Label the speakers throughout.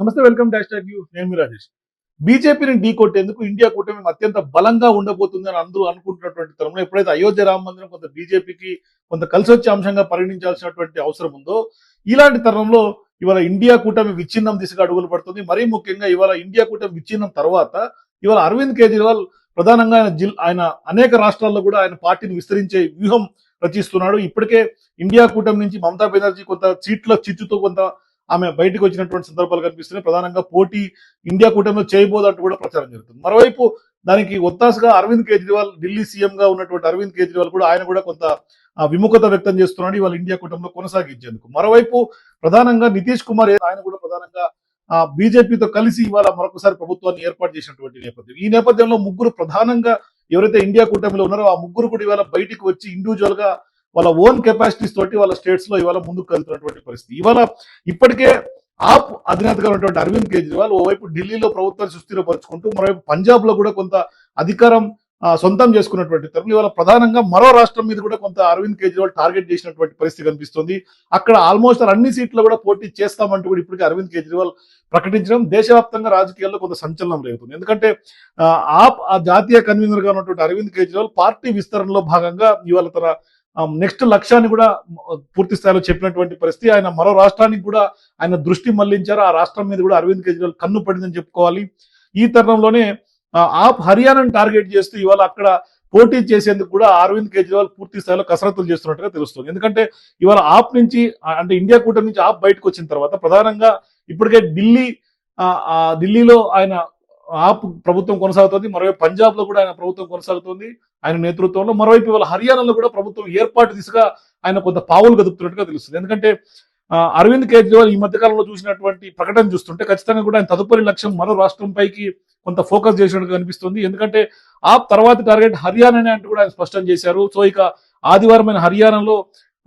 Speaker 1: నమస్తే welcome dash tag you. నేను రాజేష్. బీజేపీని ఢీ కొట్టేందుకు ఇండియా కూటమి అత్యంత బలంగా ఉండబోతుంది అని అందరూ అనుకుంటున్నటువంటి తరంలో ఎప్పుడైతే అయోధ్య రామ మందిరం కొంత బీజేపీకి కొంత కలిసి వచ్చే అంశంగా పరిగణించాల్సినటువంటి అవసరం ఉందో ఇలాంటి తరుణంలో ఇవాళ ఇండియా కూటమి విచ్ఛిన్నం దిశగా అడుగులు పడుతుంది. మరీ ముఖ్యంగా ఇవాళ ఇండియా కూటమి విచ్ఛిన్నం తర్వాత ఇవాళ అరవింద్ కేజ్రీవాల్ ప్రధానంగా ఆయన జిల్ ఆయన అనేక రాష్ట్రాల్లో కూడా ఆయన పార్టీని విస్తరించే వ్యూహం రచిస్తున్నాడు. ఇప్పటికే ఇండియా కూటమి నుంచి మమతా బెనర్జీ కొంత సీట్ల చిచ్చుతో కొంత ఆమె బయటకు వచ్చినటువంటి సందర్భాలు కనిపిస్తున్నాయి. ప్రధానంగా పోటీ ఇండియా కూటమిలో చేయబోదంటూ కూడా ప్రచారం జరుగుతుంది. మరోవైపు దానికి ఒత్తాసుగా అరవింద్ కేజ్రీవాల్ ఢిల్లీ సీఎం గా ఉన్నటువంటి అరవింద్ కేజ్రీవాల్ కూడా ఆయన కూడా కొంత విముఖత వ్యక్తం చేస్తున్నాడు. ఇవాళ ఇండియా కూటమిలో కొనసాగించేందుకు. మరోవైపు ప్రధానంగా నితీష్ కుమార్ ఆయన కూడా ప్రధానంగా ఆ బీజేపీతో కలిసి ఇవాళ మరొకసారి ప్రభుత్వాన్ని ఏర్పాటు చేసినటువంటి నేపథ్యం. ఈ నేపథ్యంలో ముగ్గురు ప్రధానంగా ఎవరైతే ఇండియా కూటమిలో ఉన్నారో ఆ ముగ్గురు కూడా ఇవాళ బయటికి వచ్చి ఇండివిజువల్గా వాళ్ళ ఓన్ కెపాసిటీస్ తోటి వాళ్ళ స్టేట్స్లో ఇవాళ ముందుకు వెళ్తున్నటువంటి పరిస్థితి. ఇవాళ ఇప్పటికే ఆప్ అధినేతగా ఉన్నటువంటి అరవింద్ కేజ్రీవాల్ ఓవైపు ఢిల్లీలో ప్రభుత్వాన్ని సుస్థిరపరుచుకుంటూ మరోవైపు పంజాబ్లో కూడా కొంత అధికారం సొంతం చేసుకున్నటువంటి తరుణం ఇవాళ ప్రధానంగా మరో రాష్ట్రం మీద కూడా కొంత అరవింద్ కేజ్రీవాల్ టార్గెట్ చేసినటువంటి పరిస్థితి కనిపిస్తుంది. అక్కడ ఆల్మోస్ట్ అన్ని సీట్లు కూడా పోటీ చేస్తామంటూ కూడా ఇప్పటికే అరవింద్ కేజ్రీవాల్ ప్రకటించడం దేశవ్యాప్తంగా రాజకీయాల్లో కొంత సంచలనం రేగుతుంది ఎందుకంటే ఆ, ఆప్ ఆ జాతీయ కన్వీనర్గా ఉన్నటువంటి అరవింద్ కేజ్రీవాల్ పార్టీ విస్తరణలో భాగంగా ఇవాళ తన నెక్స్ట్ లక్ష్యాన్ని కూడా పూర్తి స్థాయిలో చెప్పినటువంటి పరిస్థితి. ఆయన మరో రాష్ట్రానికి కూడా ఆయన దృష్టి మళ్ళించారు. ఆ రాష్ట్రం మీద కూడా అరవింద్ కేజ్రీవాల్ కన్ను పడిందని చెప్పుకోవాలి. ఈ తరుణంలోనే ఆ, ఆప్ హర్యానాను టార్గెట్ చేస్తూ ఇవాళ అక్కడ పోటీ చేసేందుకు కూడా అరవింద్ కేజ్రీవాల్ పూర్తి స్థాయిలో కసరత్తులు చేస్తున్నట్టుగా తెలుస్తుంది. ఎందుకంటే ఇవాళ ఆప్ నుంచి అంటే ఇండియా కూటమి నుంచి ఆప్ బయటకు వచ్చిన తర్వాత ప్రధానంగా ఇప్పటికే ఢిల్లీ ఢిల్లీలో ఆయన ఆప్ ప్రభుత్వం కొనసాగుతుంది మరోవైపు పంజాబ్లో కూడా ఆయన ప్రభుత్వం కొనసాగుతుంది ఆయన నేతృత్వంలో మరోవైపు ఇవాళ హర్యానాలో కూడా ప్రభుత్వం ఏర్పాటు దిశగా ఆయన కొంత పావులు గదుపుతున్నట్టుగా తెలుస్తుంది. ఎందుకంటే అరవింద్ కేజ్రీవాల్ ఈ మధ్య కాలంలో చూసినటువంటి ప్రకటన చూస్తుంటే ఖచ్చితంగా కూడా ఆయన తదుపరి లక్ష్యం మరో రాష్ట్రం పైకి కొంత ఫోకస్ చేసినట్టు కనిపిస్తుంది ఎందుకంటే ఆ తర్వాత టార్గెట్ హర్యానానే అంటూ కూడా ఆయన స్పష్టం చేశారు. సో ఇక ఆదివారం హర్యానాలో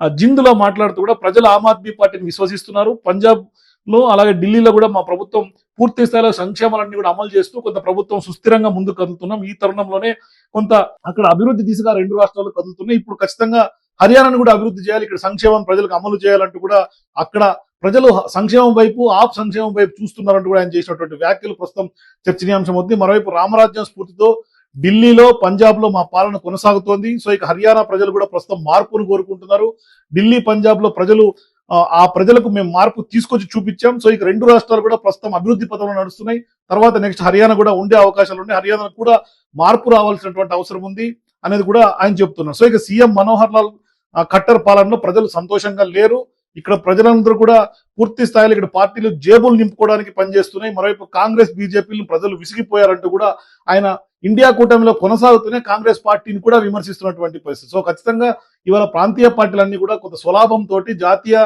Speaker 1: జిందులో మాట్లాడుతూ కూడా ప్రజలు ఆమ్ ఆద్మీ పార్టీని విశ్వసిస్తున్నారు. పంజాబ్ లో అలాగే ఢిల్లీలో కూడా మా ప్రభుత్వం పూర్తి స్థాయిలో సంక్షేమాలన్నీ కూడా అమలు చేస్తూ కొంత ప్రభుత్వం సుస్థిరంగా ముందుకు కదులుతున్నాం. ఈ తరుణంలోనే కొంత అక్కడ అభివృద్ధి దిశగా రెండు రాష్ట్రాలు కదులుతున్నాయి. ఇప్పుడు ఖచ్చితంగా హర్యానాను కూడా అభివృద్ధి చేయాలి. ఇక్కడ సంక్షేమం ప్రజలకు అమలు చేయాలంటూ కూడా అక్కడ ప్రజలు సంక్షేమం వైపు ఆప్ సంక్షేమం వైపు చూస్తున్నారంటూ కూడా ఆయన చేసినటువంటి వ్యాఖ్యలు ప్రస్తుతం చర్చనీయాంశం అవుతుంది. మరోవైపు రామరాజ్యం స్ఫూర్తితో ఢిల్లీలో పంజాబ్లో మా పాలన కొనసాగుతోంది. సో ఇక హర్యానా ప్రజలు కూడా ప్రస్తుతం మార్పును కోరుకుంటున్నారు. ఢిల్లీ పంజాబ్లో ప్రజలు ఆ, ఆ ప్రజలకు మేము మార్పు తీసుకొచ్చి చూపించాం. సో ఇక రెండు రాష్ట్రాలు కూడా ప్రస్తుతం అభివృద్ధి పథంలో నడుస్తున్నాయి. తర్వాత నెక్స్ట్ హర్యానా కూడా ఉండే అవకాశాలు ఉన్నాయి. హర్యానా కూడా మార్పు రావాల్సినటువంటి అవసరం ఉంది అనేది కూడా ఆయన చెప్తున్నారు. సో ఇక సీఎం మనోహర్ లాల్ కట్టర్ ఖట్టర్ పాలనలో ప్రజలు సంతోషంగా లేరు. ఇక్కడ ప్రజలందరూ కూడా పూర్తి స్థాయిలో ఇక్కడ పార్టీలు జేబులు నింపుకోవడానికి పనిచేస్తున్నాయి. మరోవైపు కాంగ్రెస్ బీజేపీలు ప్రజలు విసిగిపోయారంటూ కూడా ఆయన ఇండియా కూటమిలో కొనసాగుతూనే కాంగ్రెస్ పార్టీని కూడా విమర్శిస్తున్నటువంటి పరిస్థితి. సో ఖచ్చితంగా ఇవాళ ప్రాంతీయ పార్టీలన్నీ కూడా కొంత స్వలాభంతో తోటి జాతీయ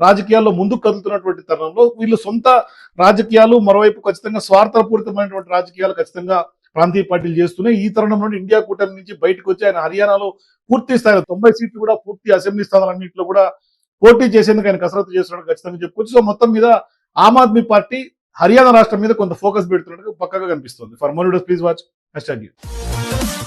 Speaker 1: రాజకీయాల్లో ముందుకు కదులుతున్నటువంటి తరుణంలో వీళ్ళు సొంత రాజకీయాలు మరోవైపు ఖచ్చితంగా స్వార్థపూరితమైనటువంటి రాజకీయాలు ఖచ్చితంగా ప్రాంతీయ పార్టీలు చేస్తున్నాయి. ఈ తరుణంలో ఇండియా కూటమి నుంచి బయటకు వచ్చి ఆయన హర్యానాలో పూర్తి స్థాయిలో తొంభై సీట్లు కూడా పూర్తి అసెంబ్లీ స్థానాలన్నింటిలో కూడా పోటీ చేసేందుకు ఆయన కసరత్తు చేస్తున్నట్టు ఖచ్చితంగా చెప్పుకోవచ్చు. సో మొత్తం మీద ఆమ్ ఆద్మీ పార్టీ హర్యానా రాష్ట్రం మీద కొంత ఫోకస్ పెడుతున్నట్టు పక్కగా కనిపిస్తుంది. For more please watch. Hash